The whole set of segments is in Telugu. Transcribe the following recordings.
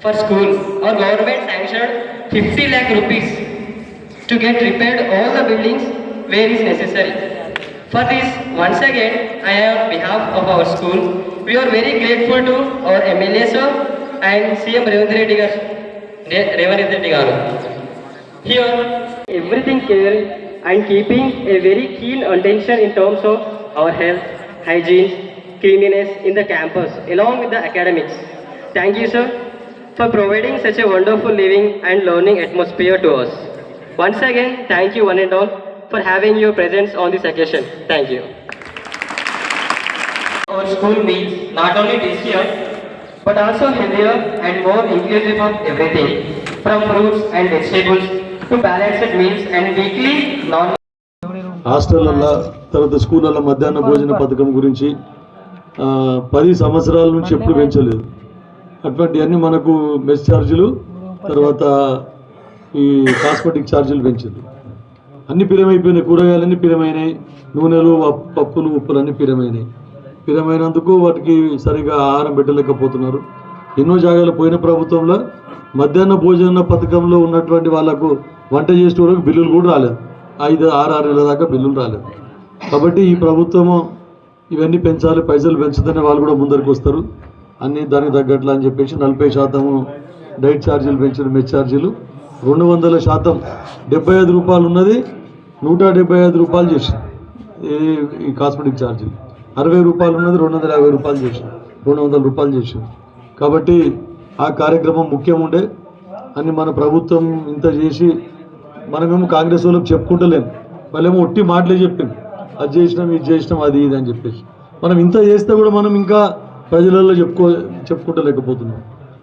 For school, our government sanctioned 50 lakh rupees to get repaired all the buildings where is necessary. For this, once again, I am on behalf of our school, we are very grateful to our MLA sir and CM Revanth Reddy garu. Here, everything caring and keeping a very keen attention in terms of our health, hygiene, cleanliness in the campus along with the academics. Thank you, sir, for providing such a wonderful living and learning atmosphere to us. Once again, thank you one and all for having your presence on this occasion. Thank you. Our school means not only tastier, but also healthier and more inclusive of everything, from fruits and vegetables to balanced meals and weekly non హాస్టళ్ళల్లో తర్వాత స్కూళ్ళల్లో మధ్యాహ్న భోజన పథకం గురించి పది సంవత్సరాల నుంచి ఎప్పుడు పెంచలేదు అటువంటివన్నీ మనకు మెస్ ఛార్జీలు తర్వాత ఈ కాస్మెటిక్ ఛార్జీలు పెంచింది అన్ని పిరమైపోయినాయి కూరగాయలన్నీ పిరమైనాయి నూనెలు పప్పులు ఉప్పులు అన్నీ పిరమైనాయి. పిరమైనందుకు వాటికి సరిగా ఆహారం పెట్టలేకపోతున్నారు. ఎన్నో జాగాలు పోయిన ప్రభుత్వంలో మధ్యాహ్న భోజన పథకంలో ఉన్నటువంటి వాళ్ళకు వంట చేసే వరకు బిల్లులు కూడా రాలేదు. ఐదు ఆరు ఆరు నెలల దాకా బిల్లులు రాలేదు. కాబట్టి ఈ ప్రభుత్వము ఇవన్నీ పెంచాలి పైసలు పెంచుతూనే వాళ్ళు కూడా ముందరికి వస్తారు అన్ని దానికి తగ్గట్లు అని చెప్పేసి నలభై శాతము డైట్ ఛార్జీలు పెంచిన మెస్ ఛార్జీలు. రెండు వందల శాతం డెబ్బై ఐదు రూపాయలు ఉన్నది నూట డెబ్బై ఐదు రూపాయలు చేసింది. ఈ- కాస్మెటిక్ ఛార్జీలు అరవై రూపాయలు ఉన్నది రెండు వందల యాభై రూపాయలు చేసింది. రెండు వందల రూపాయలు చేసింది. కాబట్టి ఆ కార్యక్రమం ముఖ్యం ఉండే. అని మన ప్రభుత్వం ఇంత చేసి మనమేమో కాంగ్రెస్ వాళ్ళకి చెప్పుకుంటలేము వాళ్ళేమో ఒట్టి మాటలే చెప్పింది అది చేసినాం ఇది చేసినాం అది ఇది అని చెప్పేసి. మనం ఇంత చేస్తే కూడా మనం ఇంకా ప్రజలలో చెప్పుకో చెప్పుకుంటలేకపోతున్నాం.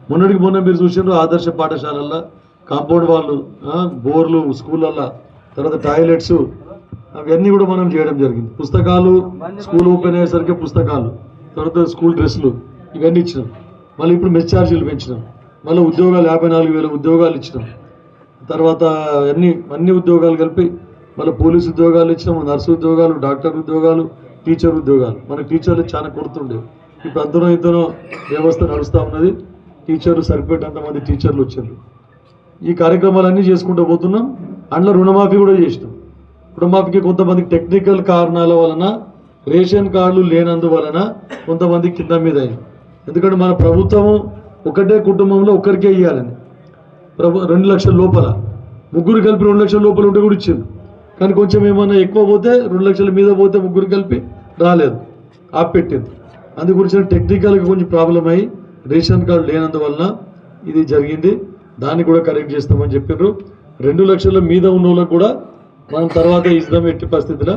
మొన్నటికి మొన్న మీరు చూసినారు ఆదర్శ పాఠశాలల్లో కాంపౌండ్ వాళ్ళు బోర్లు స్కూళ్ళల్లో తర్వాత టాయిలెట్స్ అవన్నీ కూడా మనం చేయడం జరిగింది. పుస్తకాలు స్కూల్ ఓపెన్ అయ్యేసరికి పుస్తకాలు తర్వాత స్కూల్ డ్రెస్సులు ఇవన్నీ ఇచ్చినాం. మళ్ళీ ఇప్పుడు మెస్ ఛార్జీలు పెంచినాం. మళ్ళీ ఉద్యోగాలు యాభై నాలుగు వేల ఉద్యోగాలు ఇచ్చినాం. తర్వాత అన్ని అన్ని ఉద్యోగాలు కలిపి మళ్ళీ పోలీసు ఉద్యోగాలు ఇచ్చినాము నర్సు ఉద్యోగాలు డాక్టర్ ఉద్యోగాలు టీచర్ ఉద్యోగాలు. మన టీచర్లు చాలా కొడుతుండేవి. ఇప్పుడు అందరూ ఇద్దరు వ్యవస్థ నడుస్తూ ఉన్నది. టీచర్లు సరిపోయేటంత మంది టీచర్లు వచ్చారు. ఈ కార్యక్రమాలన్నీ చేసుకుంటూ పోతున్నాం. అందులో రుణమాఫీ కూడా చేసినాం. రుణమాఫీకి కొంతమందికి టెక్నికల్ కారణాల వలన రేషన్ కార్డులు లేనందువలన కొంతమంది కింద మీద అయింది ఎందుకంటే మన ప్రభుత్వము ఒకటే కుటుంబంలో ఒక్కరికే ఇవ్వాలని ప్రభు రెండు లక్షల లోపల. ముగ్గురు కలిపి రెండు లక్షల లోపల ఉంటే కూడా ఇచ్చింది కానీ కొంచెం ఏమన్నా ఎక్కువ పోతే రెండు లక్షల మీద పోతే ముగ్గురు కలిపి రాలేదు. ఆపెట్టింది అందు గురించి టెక్నికల్గా కొంచెం ప్రాబ్లం అయ్యి రేషన్ కార్డు లేనందువలన ఇది జరిగింది. దాన్ని కూడా కరెక్ట్ చేస్తామని చెప్పారు రెండు లక్షల మీద ఉన్న వాళ్ళకు కూడా మనం తర్వాత ఇస్తాం ఎట్టి పరిస్థితిలో.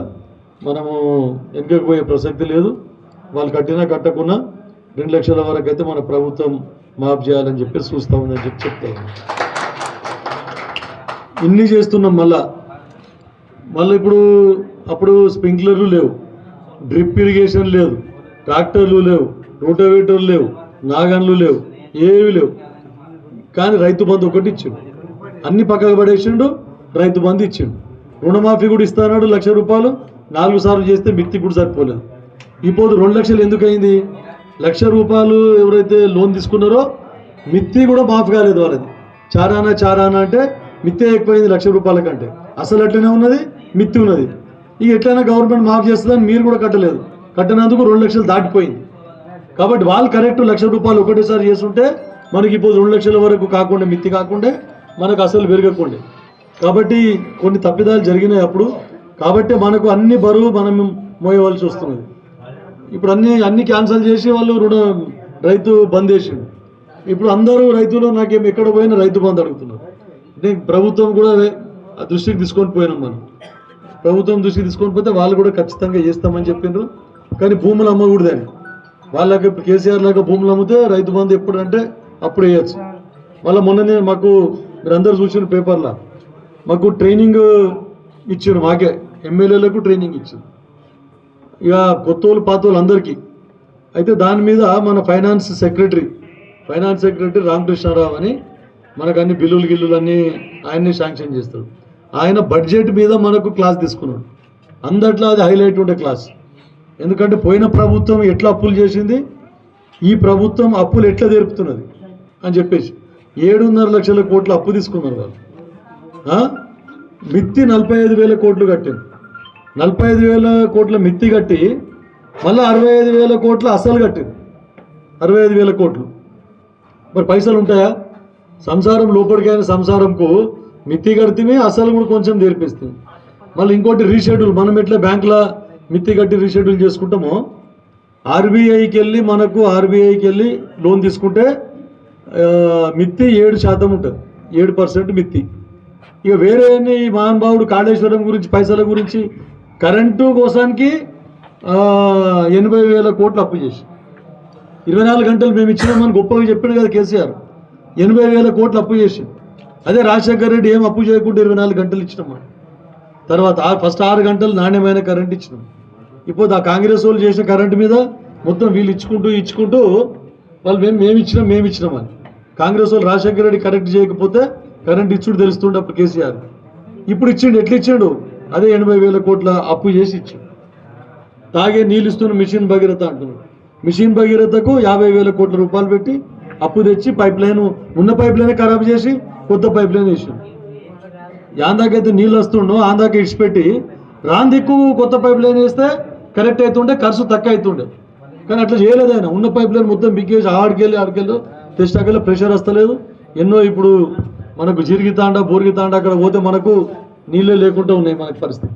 మనము వెనుకకు పోయే ప్రసక్తి లేదు. వాళ్ళు కట్టినా కట్టకున్నా రెండు లక్షల వరకు అయితే మన ప్రభుత్వం మాఫ్ చేయాలని చెప్పి చూస్తామని ఉందని చెప్పి చెప్తాను ఇన్ని చేస్తున్నాం మళ్ళా. మళ్ళీ ఇప్పుడు అప్పుడు స్ప్రింక్లర్లు లేవు. డ్రిప్ ఇరిగేషన్ లేదు. ట్రాక్టర్లు లేవు రోటోవేటర్లు లేవు నాగన్లు లేవు ఏవి లేవు. కానీ రైతు బంధు ఒకటి ఇచ్చిండు. అన్ని పక్కకు పడేసిండు రైతు బంధు ఇచ్చిండు. రుణమాఫీ కూడా ఇస్తానాడు లక్ష రూపాయలు. నాలుగు సార్లు చేస్తే మిత్తి కూడా సరిపోలేదు. ఇప్పుడు రెండు లక్షలు ఎందుకైంది లక్ష రూపాయలు ఎవరైతే లోన్ తీసుకున్నారో మిత్తి కూడా మాఫ్ కాలేదు వాళ్ళది. చారానా చారానా అంటే మిత్తే ఎక్కువైంది లక్ష రూపాయల కంటే. అసలు అట్లనే ఉన్నది? మిత్తి ఉన్నది. ఇక ఎట్లయినా గవర్నమెంట్ మాఫ్ చేస్తుందని మీరు కూడా కట్టలేదు. కట్టినందుకు రెండు లక్షలు దాటిపోయింది. కాబట్టి వాళ్ళు కరెక్ట్ లక్ష రూపాయలు ఒకటేసారి చేస్తుంటే మనకి ఇప్పుడు రెండు లక్షల వరకు కాకుండా మిత్తి కాకుండా మనకు అసలు పెరగకుండే. కాబట్టి కొన్ని తప్పిదాలు జరిగినాయి అప్పుడు. కాబట్టి మనకు అన్ని బరువు మనం మోయవలసి వస్తున్నది. ఇప్పుడు అన్ని అన్ని క్యాన్సిల్ చేసి వాళ్ళు రుణ రైతు బంద్ చేసిండు. ఇప్పుడు అందరూ రైతులు నాకేం ఎక్కడ పోయినా రైతు బంద్ అడుగుతున్నారు. నేను ప్రభుత్వం కూడా దృష్టికి తీసుకొని పోయినాం మనం. ప్రభుత్వం దృష్టికి తీసుకొని పోతే వాళ్ళు కూడా ఖచ్చితంగా చేస్తామని చెప్పిండ్రు. కానీ భూములు అమ్మకూడదని వాళ్ళకి కేసీఆర్ లాగా భూములు అమ్మితే రైతు బంధు ఎప్పుడు అంటే అప్పుడు వేయచ్చు. మళ్ళీ మొన్ననే మాకు మీరందరూ చూసిన పేపర్లో మాకు ట్రైనింగ్ ఇచ్చారు మాకే. ఎమ్మెల్యేలకు ట్రైనింగ్ ఇచ్చారు. ఇక కొత్త వాళ్ళు పాత వాళ్ళు అందరికీ. అయితే దాని మీద మన finance secretary finance secretary Ramakrishna Rao అని మనకు అన్ని బిల్లులు గిల్లులు అన్నీ ఆయన్ని శాంక్షన్ చేస్తాడు ఆయన బడ్జెట్ మీద మనకు క్లాస్ తీసుకున్నాడు. అందట్లో అది హైలైట్ ఉండే క్లాస్ ఎందుకంటే పోయిన ప్రభుత్వం ఎట్లా అప్పులు చేసింది? ఈ ప్రభుత్వం అప్పులు ఎట్లా తెరుపుతున్నది? అని చెప్పేసి. ఏడున్నర లక్షల కోట్లు అప్పు తీసుకున్నారు వాళ్ళు. మిత్తి నలభై ఐదు వేల కోట్లు కట్టింది. నలభై ఐదు వేల కోట్ల మిత్తి కట్టి మళ్ళీ అరవై ఐదు వేల కోట్ల అసలు కట్టింది. అరవై ఐదు వేల కోట్లు. మరి పైసలు ఉంటాయా? సంసారం లోపలికైన సంసారంకు మిత్తి కడితే అసలు కూడా కొంచెం తెరిపిస్తుంది. మళ్ళీ ఇంకోటి రీషెడ్యూల్ మనం ఎట్లా బ్యాంకులో మిత్తి కట్టి రీషెడ్యూల్ చేసుకుంటామో. ఆర్బీఐకి వెళ్ళి మనకు ఆర్బీఐకి వెళ్ళి లోన్ తీసుకుంటే మిత్తి ఏడు శాతం ఉంటుంది. ఏడు పర్సెంట్ మిత్తి. ఇక వేరే ఈ మహానుభావుడు కాళేశ్వరం గురించి పైసల గురించి కరెంటు కోసానికి ఎనభై వేల కోట్లు అప్పు చేసి. ఇరవై నాలుగు గంటలు మేము ఇచ్చినామని గొప్పగా చెప్పాడు కదా కేసీఆర్. ఎనభై వేల కోట్లు అప్పు చేసి. అదే రాజశేఖర్ రెడ్డి ఏం అప్పు చేయకుండా ఇరవై నాలుగు గంటలు ఇచ్చినాం తర్వాత ఫస్ట్ ఆరు గంటలు నాణ్యమైన కరెంట్ ఇచ్చినాం. ఇప్పుడు ఆ కాంగ్రెస్ వాళ్ళు చేసిన కరెంటు మీద మొత్తం వీళ్ళు ఇచ్చుకుంటూ ఇచ్చుకుంటూ వాళ్ళు మేము మేము ఇచ్చినాం మేము ఇచ్చినాం అని. కాంగ్రెస్ వాళ్ళు రాజశేఖర రెడ్డి కరెక్ట్ చేయకపోతే కరెంట్ ఇచ్చుడు తెలుస్తుండే అప్పుడు కేసీఆర్. ఇప్పుడు ఇచ్చిండు ఎట్లా ఇచ్చాడు? అదే ఎనభై వేల కోట్ల అప్పు చేసి ఇచ్చాడు. తాగే నీళ్ళు ఇస్తున్న మిషన్ భగీరథ అంటున్నాడు. మిషన్ భగీరథకు యాభై వేల కోట్ల రూపాయలు పెట్టి అప్పు తెచ్చి పైప్ లైన్ ఉన్న పైప్ లైన్ ఖరాబ్ చేసి కొత్త పైప్ లైన్ వేసాడు. యాందాకైతే నీళ్ళు వస్తుండో ఆందాక ఇడిచిపెట్టి రాందిక్కు కొత్త పైప్ లైన్ వేస్తే కరెక్ట్ అవుతుండే ఖర్చు తక్కువ అవుతుండే కానీ అట్లా చేయలేదు ఆయన. ఉన్న పైప్ లైన్ మొత్తం బిగ్గేసి ఆడికెళ్ళి ఆడికెళ్ళు. తెచ్చాకెళ్ళి ప్రెషర్ వస్తలేదు. ఎన్నో ఇప్పుడు మనకు జిరిగితాండ బోరిగితాండ అక్కడ పోతే మనకు నీళ్ళే లేకుండా ఉన్నాయి మనకి పరిస్థితి.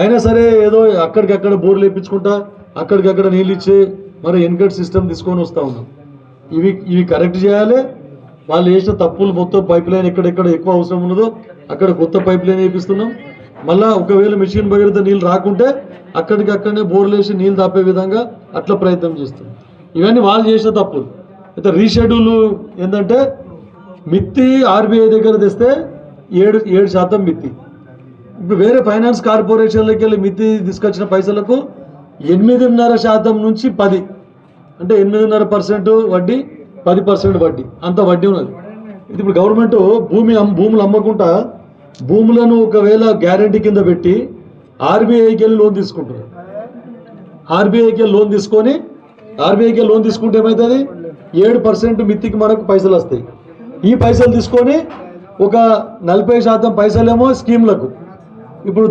అయినా సరే ఏదో అక్కడికక్కడ బోర్లు వేయించుకుంటా అక్కడికక్కడ నీళ్ళు ఇచ్చి మరి ఎన్కట్ సిస్టమ్ తీసుకొని వస్తూ ఉన్నాం. ఇవి ఇవి కరెక్ట్ చేయాలి. వాళ్ళు వేసిన తప్పులు మొత్తం పైప్ లైన్ ఎక్కడెక్కడ ఎక్కువ అవసరం ఉన్నదో అక్కడ కొత్త పైప్ లైన్ వేపిస్తున్నాం. మళ్ళా ఒకవేళ మిషన్ భగీరథ నీళ్ళు రాకుంటే అక్కడికి అక్కడనే బోర్లు వేసి నీళ్ళు తాపే విధంగా అట్లా ప్రయత్నం చేస్తుంది ఇవన్నీ వాళ్ళు చేసిన తప్పులు. అయితే రీషెడ్యూల్ ఏంటంటే మిత్తి ఆర్బీఐ దగ్గర తెస్తే ఏడు ఏడు శాతం మిత్తి. ఇప్పుడు వేరే ఫైనాన్స్ కార్పొరేషన్లకి వెళ్ళి మిత్తి తీసుకొచ్చిన పైసలకు ఎనిమిదిన్నర శాతం నుంచి పది. అంటే ఎనిమిదిన్నర పర్సెంట్ వడ్డీ పది పర్సెంట్ వడ్డీ. అంత వడ్డీ ఉన్నది. ఇది ఇప్పుడు గవర్నమెంట్ భూమి భూములు అమ్మకుండా భూములను ఒకవేళ గ్యారంటీ కింద పెట్టి ఆర్బీఐకి వెళ్ళి లోన్ తీసుకుంటున్నారు ఆర్బీఐకి వెళ్ళి లోన్ తీసుకొని ఆర్బీఐకి లోన్ తీసుకుంటే ఏమవుతుంది ఏడు పర్సెంట్ మిత్తికి మనకు పైసలు వస్తాయి. ఈ పైసలు తీసుకొని ఒక నలభై శాతం పైసలేమో స్కీమ్లకు. ఇప్పుడు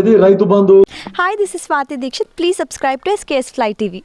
ఇది Rythu Bandhu. Hi this is Swathi Dixit please subscribe to SKS fly TV